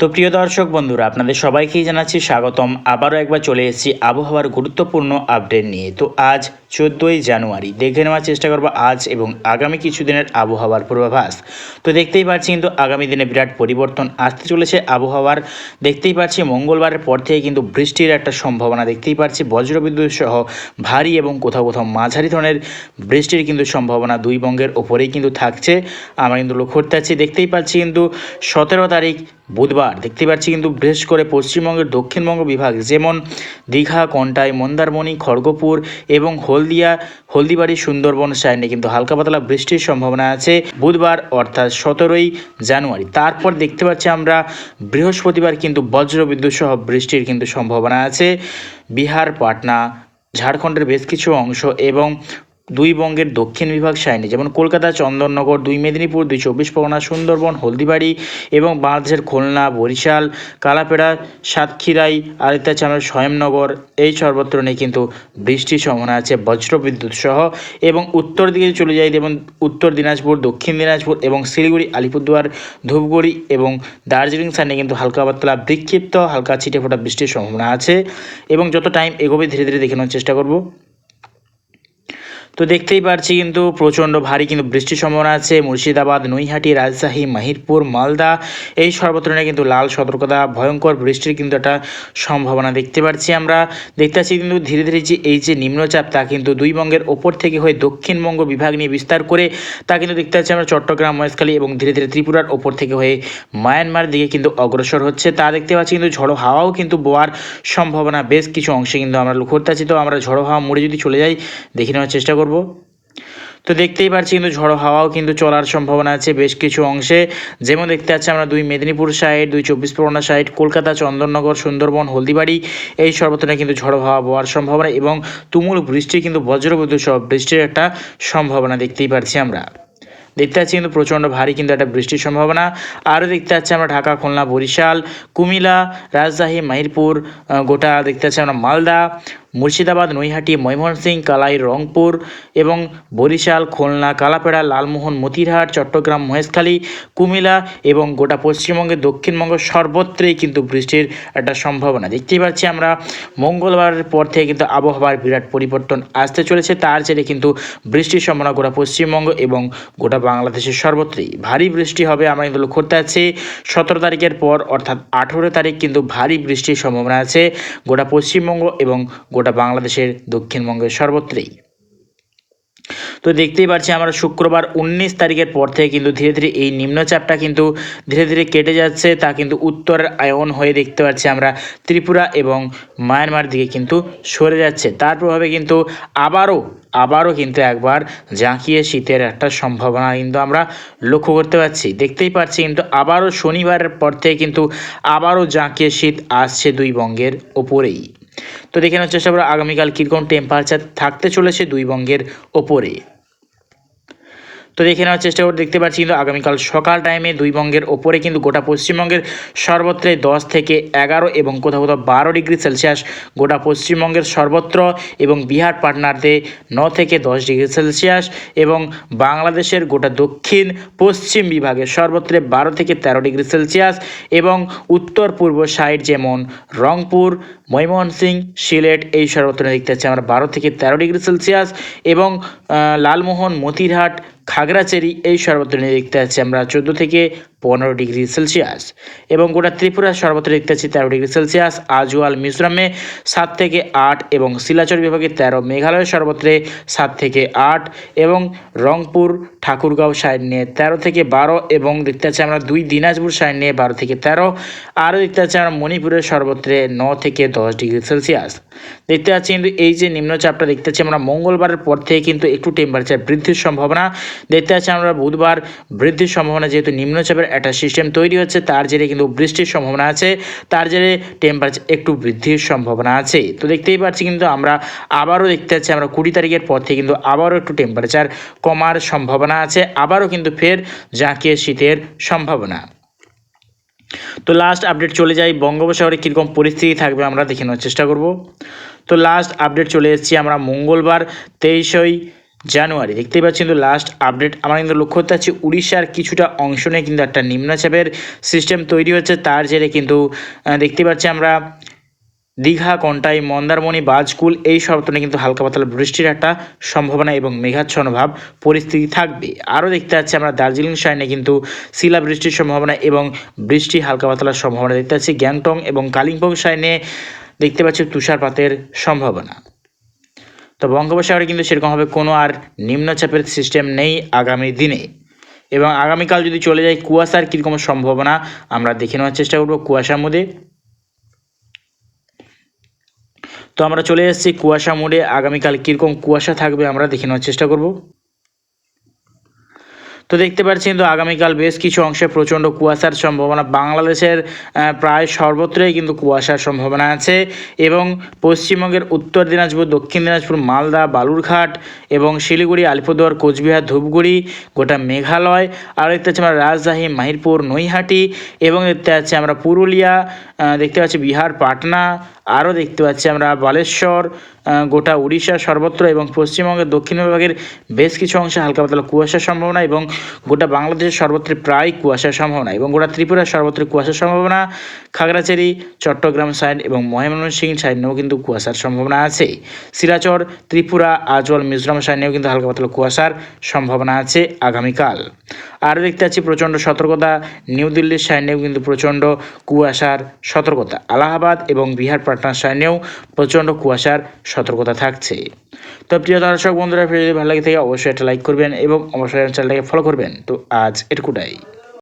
তো প্রিয় দর্শক বন্ধুরা, আপনাদের সবাইকেই জানাচ্ছি স্বাগতম। আবারও একবার চলে এসেছি আবহাওয়ার গুরুত্বপূর্ণ আপডেট নিয়ে। তো আজ চোদ্দোই জানুয়ারি। দেখে নেওয়ার চেষ্টা করব আজ এবং আগামী কিছুদিনের আবহাওয়ার পূর্বাভাস। তো দেখতেই পাচ্ছি কিন্তু আগামী দিনে বিরাট পরিবর্তন আসতে চলেছে আবহাওয়ার। দেখতেই পাচ্ছি মঙ্গলবারের পর থেকে কিন্তু বৃষ্টির একটা সম্ভাবনা দেখতেই পাচ্ছি। বজ্রবিদ্যুৎ সহ ভারী এবং কোথাও কোথাও মাঝারি ধরনের বৃষ্টির কিন্তু সম্ভাবনা দুই বঙ্গের ওপরেই কিন্তু থাকছে। আমরা কিন্তু লক্ষ্য করতে পারছি দেখতেই পাচ্ছি কিন্তু সতেরো তারিখ বুধবার। দেখতে পাচ্ছি কিন্তু বিশেষ করে পশ্চিমবঙ্গের দক্ষিণবঙ্গ বিভাগ যেমন দীঘা, কন্টাই, মন্দারমণি, খড়গপুর এবং হলদিয়া, হলদিবাড়ি, সুন্দরবন সাইনে কিন্তু হালকা পাতলা বৃষ্টির সম্ভাবনা আছে বুধবার, অর্থাৎ সতেরোই জানুয়ারি। তারপর দেখতে পাচ্ছি আমরা বৃহস্পতিবার কিন্তু বজ্রবিদ্যুৎ সহ বৃষ্টির কিন্তু সম্ভাবনা আছে। বিহার, পাটনা, ঝাড়খণ্ডের বেশ কিছু অংশ এবং দুই বঙ্গের দক্ষিণ বিভাগ সাইনে যেমন কলকাতা, চন্দননগর, দুই মেদিনীপুর, দুই চব্বিশ পরগনা, সুন্দরবন, হলদিবাড়ি এবং বাংলাদেশের খুলনা, বরিশাল, কালাপেড়া, সাতক্ষীরাই আর ইত্যাদি স্বয়ংনগর, এই সর্বত্র নিয়ে কিন্তু বৃষ্টির সম্ভাবনা আছে, বজ্রবিদ্যুৎ সহ এবং উত্তর দিকে চলে যাই, যেমন উত্তর দিনাজপুর, দক্ষিণ দিনাজপুর এবং শিলিগুড়ি, আলিপুরদুয়ার, ধূপগুড়ি এবং দার্জিলিং সাইডে কিন্তু হালকা পাতলা বিক্ষিপ্ত, হালকা ছিটে ফোটা বৃষ্টির সম্ভাবনা আছে এবং যত টাইম এগোবে ধীরে ধীরে দেখে নেওয়ার চেষ্টা করব। তো দেখতেই পারছি কিন্তু প্রচণ্ড ভারী কিন্তু বৃষ্টির সম্ভাবনা আছে। মুর্শিদাবাদ, নৈহাটি, রাজশাহী, মাহিরপুর, মালদা এই সর্বত্র নিয়ে কিন্তু লাল সতর্কতা, ভয়ঙ্কর বৃষ্টির কিন্তু একটা সম্ভাবনা দেখতে পাচ্ছি আমরা। দেখতে পাচ্ছি কিন্তু ধীরে ধীরে যে এই যে নিম্নচাপ তা কিন্তু দুই বঙ্গের ওপর থেকে হয়ে দক্ষিণবঙ্গ বিভাগ নিয়ে বিস্তার করে তা কিন্তু দেখতে পাচ্ছি আমরা চট্টগ্রাম, মহেশখালী এবং ধীরে ধীরে ত্রিপুরার ওপর থেকে হয়ে মায়ানমার দিকে কিন্তু অগ্রসর হচ্ছে। তা দেখতে পাচ্ছি কিন্তু ঝড়ো হাওয়াও কিন্তু বোয়ার সম্ভাবনা। বেশ কিছু অংশে কিন্তু আমরা লক্ষ্য করতে পারছি। তো আমরা ঝড়ো হাওয়া মোড়ে যদি চলে যাই, দেখে নেওয়ার চেষ্টা করব। তো দেখতেই পাচ্ছি কিন্তু ঝড়ো হাওয়াও কিন্তু চলার সম্ভাবনা আছে বেশ কিছু অংশে। যেমন দেখতে পাচ্ছি আমরা দুই মেদিনীপুর সাইড দুই চব্বিশ পরগনা সাইড কলকাতা, চন্দননগর, সুন্দরবন, হলদিবাড়ি, এই সর্বত্র কিন্তু ঝড়ো হাওয়া বওয়ার সম্ভাবনা এবং তুমুল বৃষ্টি কিন্তু বজ্রবিদ্যুৎ সহ বৃষ্টির একটা সম্ভাবনা দেখতেই পাচ্ছি আমরা। দেখতে পাচ্ছি কিন্তু প্রচণ্ড ভারী কিন্তু একটা বৃষ্টির সম্ভাবনা। আরও দেখতে পাচ্ছি আমরা ঢাকা, খুলনা, বরিশাল কুমিলা রাজশাহী, মাহিরপুর গোটা দেখতে পাচ্ছি আমরা মালদা মুর্শিদাবাদ, নৈহাটি ময়মনসিংহ কালাই, রংপুর এবং বরিশাল, খুলনা, কালাপেড়া, লালমোহন, মতিরহাট, চট্টগ্রাম, মহেশখালী কুমিলা এবং গোটা পশ্চিমবঙ্গে, দক্ষিণবঙ্গ সর্বত্রই কিন্তু বৃষ্টির একটা সম্ভাবনা। দেখতেই পাচ্ছি আমরা মঙ্গলবারের পর থেকে কিন্তু আবহাওয়ার বিরাট পরিবর্তন আসতে চলেছে। তার জেরে কিন্তু বৃষ্টির সম্ভাবনা গোটা পশ্চিমবঙ্গ এবং গোটা বাংলাদেশের সর্বত্রই। ভারী বৃষ্টি হবে আমরা কিন্তু লক্ষ্য করতে পারছি সতেরো তারিখের পর, অর্থাৎ আঠেরো তারিখ কিন্তু ভারী বৃষ্টির সম্ভাবনা আছে গোটা পশ্চিমবঙ্গ এবং গোটা বাংলাদেশের দক্ষিণবঙ্গের সর্বত্রেই। তো দেখতেই পাচ্ছি আমরা শুক্রবার উনিশ তারিখের পর থেকে কিন্তু ধীরে ধীরে এই নিম্নচাপটা কিন্তু ধীরে ধীরে কেটে যাচ্ছে, তা কিন্তু উত্তরের আয়ন হয়ে দেখতে পাচ্ছি আমরা ত্রিপুরা এবং মায়ানমার দিকে কিন্তু সরে যাচ্ছে। তার প্রভাবে কিন্তু আবারও আবারও কিন্তু একবার জাঁকিয়ে শীতের একটা সম্ভাবনা কিন্তু আমরা লক্ষ্য করতে পারছি দেখতেই পাচ্ছি কিন্তু আবারও শনিবারের পর থেকে কিন্তু আবারও জাঁকিয়ে শীত আসছে দুই বঙ্গের ওপরেই। তো দেখে নেওয়ার চেষ্টা করব আগামীকাল কীরকম টেম্পারেচার থাকতে চলেছে দুই বঙ্গের ওপরে। তো দেখে নেওয়ার চেষ্টা করে দেখতে পাচ্ছি কিন্তু আগামীকাল সকাল টাইমে দুই বঙ্গের ওপরে কিন্তু গোটা পশ্চিমবঙ্গের সর্বত্রই দশ থেকে এগারো এবং কোথাও কোথাও বারো ডিগ্রি সেলসিয়াস গোটা পশ্চিমবঙ্গের সর্বত্র এবং বিহার, পাটনাতে ন থেকে দশ ডিগ্রি সেলসিয়াস এবং বাংলাদেশের গোটা দক্ষিণ পশ্চিম বিভাগে সর্বত্র বারো থেকে তেরো ডিগ্রি সেলসিয়াস এবং উত্তর পূর্ব সাইড যেমন রংপুর, ময়মনসিংহ, সিলেট এই সর্বত্র দেখতে পাচ্ছি আমরা বারো থেকে তেরো ডিগ্রি সেলসিয়াস এবং লালমোহন, মতিরহাট খাগড়াছড়ি এই সর্বত্র দেখতে পাচ্ছি আমরা চোদ্দ থেকে পনেরো ডিগ্রি সেলসিয়াস এবং গোটা ত্রিপুরা সর্বত্র দেখতে পাচ্ছি তেরো ডিগ্রি সেলসিয়াস, আজওয়াল, মিজোরামে সাত থেকে আট এবং শিলাচর বিভাগে তেরো, মেঘালয় সর্বত্রে সাত থেকে আট এবং রংপুর, ঠাকুরগাঁও সাইড নিয়ে তেরো থেকে বারো এবং দেখতে পাচ্ছি আমরা দুই দিনাজপুর সাইড নিয়ে বারো থেকে তেরো, আরও দেখতে পাচ্ছি আমরা মণিপুরের সর্বত্রে ন থেকে দশ ডিগ্রি সেলসিয়াস। দেখতে পাচ্ছি কিন্তু এই যে নিম্নচাপটা দেখতে পাচ্ছি আমরা মঙ্গলবারের পর থেকে কিন্তু একটু টেম্পারেচার বৃদ্ধির সম্ভাবনা দেখতে পাচ্ছি আমরা বুধবার বৃদ্ধির সম্ভাবনা যেহেতু নিম্নচাপের একটা সিস্টেম তৈরি হচ্ছে, তার জেরে কিন্তু বৃষ্টির সম্ভাবনা আছে, তার জেরে টেম্পারেচার একটু বৃদ্ধির সম্ভাবনা আছে। তো দেখতেই পাচ্ছি কিন্তু আমরা আবারও দেখতে পাচ্ছি, আমরা কুড়ি তারিখের পর থেকে কিন্তু আবারও একটু টেম্পারেচার কমার সম্ভাবনা আছে, আবারও কিন্তু ফের জাঁকিয়ে শীতের সম্ভাবনা। তো লাস্ট আপডেট চলে যাই, বঙ্গোপসাগরে কীরকম পরিস্থিতি থাকবে আমরা দেখে নেওয়ার চেষ্টা করব। তো লাস্ট আপডেট চলে এসেছি আমরা মঙ্গলবার তেইশই জানুয়ারি। দেখতেই পাচ্ছি কিন্তু লাস্ট আপডেট আমরা কিন্তু লক্ষ্য করতে পারছি উড়িষ্যার কিছুটা অংশ নিয়ে কিন্তু একটা নিম্নচাপের সিস্টেম তৈরি হচ্ছে। তার জেরে কিন্তু দেখতে পাচ্ছি আমরা দীঘা, কন্টাই, মন্দারমণি, বাজকুল, এই সবতনে কিন্তু হালকা পাতলা বৃষ্টির একটা সম্ভাবনা এবং মেঘাচ্ছন্ন ভাব পরিস্থিতি থাকবে। আরও দেখতে পাচ্ছি আমরা দার্জিলিং সাইনে কিন্তু শিলা বৃষ্টির সম্ভাবনা এবং বৃষ্টি হালকা পাতলার সম্ভাবনা। দেখতে পাচ্ছি গ্যাংটং এবং কালিম্পং সাইনে দেখতে পাচ্ছি তুষারপাতের সম্ভাবনা। তো বঙ্গোপসাগরে কিন্তু সেরকমভাবে কোনো আর নিম্নচাপের সিস্টেম নেই আগামী দিনে। এবং আগামীকাল যদি চলে যায় কুয়াশার কীরকম সম্ভাবনা, আমরা দেখে নেওয়ার চেষ্টা করব কুয়াশার মধ্যে। তো আমরা চলে এসেছি কুয়াশা মোড়ে আগামীকাল কীরকম কুয়াশা থাকবে আমরা দেখে নেওয়ার চেষ্টা করব। তো দেখতে পাচ্ছি কিন্তু আগামীকাল বেশ কিছু অংশে প্রচণ্ড কুয়াশার সম্ভাবনা। বাংলাদেশের প্রায় সর্বত্রই কিন্তু কুয়াশার সম্ভাবনা আছে এবং পশ্চিমবঙ্গের উত্তর দিনাজপুর, দক্ষিণ দিনাজপুর, মালদা, বালুরঘাট এবং শিলিগুড়ি, আলিপুরদুয়ার, কোচবিহার, ধূপগুড়ি, গোটা মেঘালয়। আর দেখতে পাচ্ছি আমরা রাজশাহী মাহিরপুর, নৈহাটি এবং দেখতে পাচ্ছি আমরা পুরুলিয়া দেখতে পাচ্ছি বিহার, পাটনা, আরও দেখতে পাচ্ছি আমরা বালেশ্বর গোটা উড়িষ্যা সর্বত্র এবং পশ্চিমবঙ্গের দক্ষিণ বিভাগের বেশ কিছু অংশে হালকা পাতলা কুয়াশার সম্ভাবনা এবং গোটা বাংলাদেশের সর্বত্র প্রায় কুয়াশার সম্ভাবনা এবং গোটা ত্রিপুরার সর্বত্র কুয়াশার সম্ভাবনা। খাগড়াছড়ি, চট্টগ্রাম সাইড এবং ময়মনসিংহ সাইডেও কিন্তু কুয়াশার সম্ভাবনা আছে। সিরাচর, ত্রিপুরা আজল মিজোরাম সাইডেও কিন্তু হালকা পাতলা কুয়াশার সম্ভাবনা আছে আগামীকাল। আরও দেখতে পাচ্ছি প্রচণ্ড সতর্কতা। নিউ দিল্লির সাইনেও কিন্তু প্রচণ্ড কুয়াশার সতর্কতা। আলাহাবাদ এবং বিহার পাটনার সাইনেও প্রচণ্ড কুয়াশার সতর্কতা থাকছে। তো প্রিয় দর্শক বন্ধুরা ভিডিও ভালো লাগে থাকে অবশ্যই একটা লাইক করবেন এবং অবশ্যই চ্যানেলটাকে ফলো করবেন। তো আজ এটুকুটাই।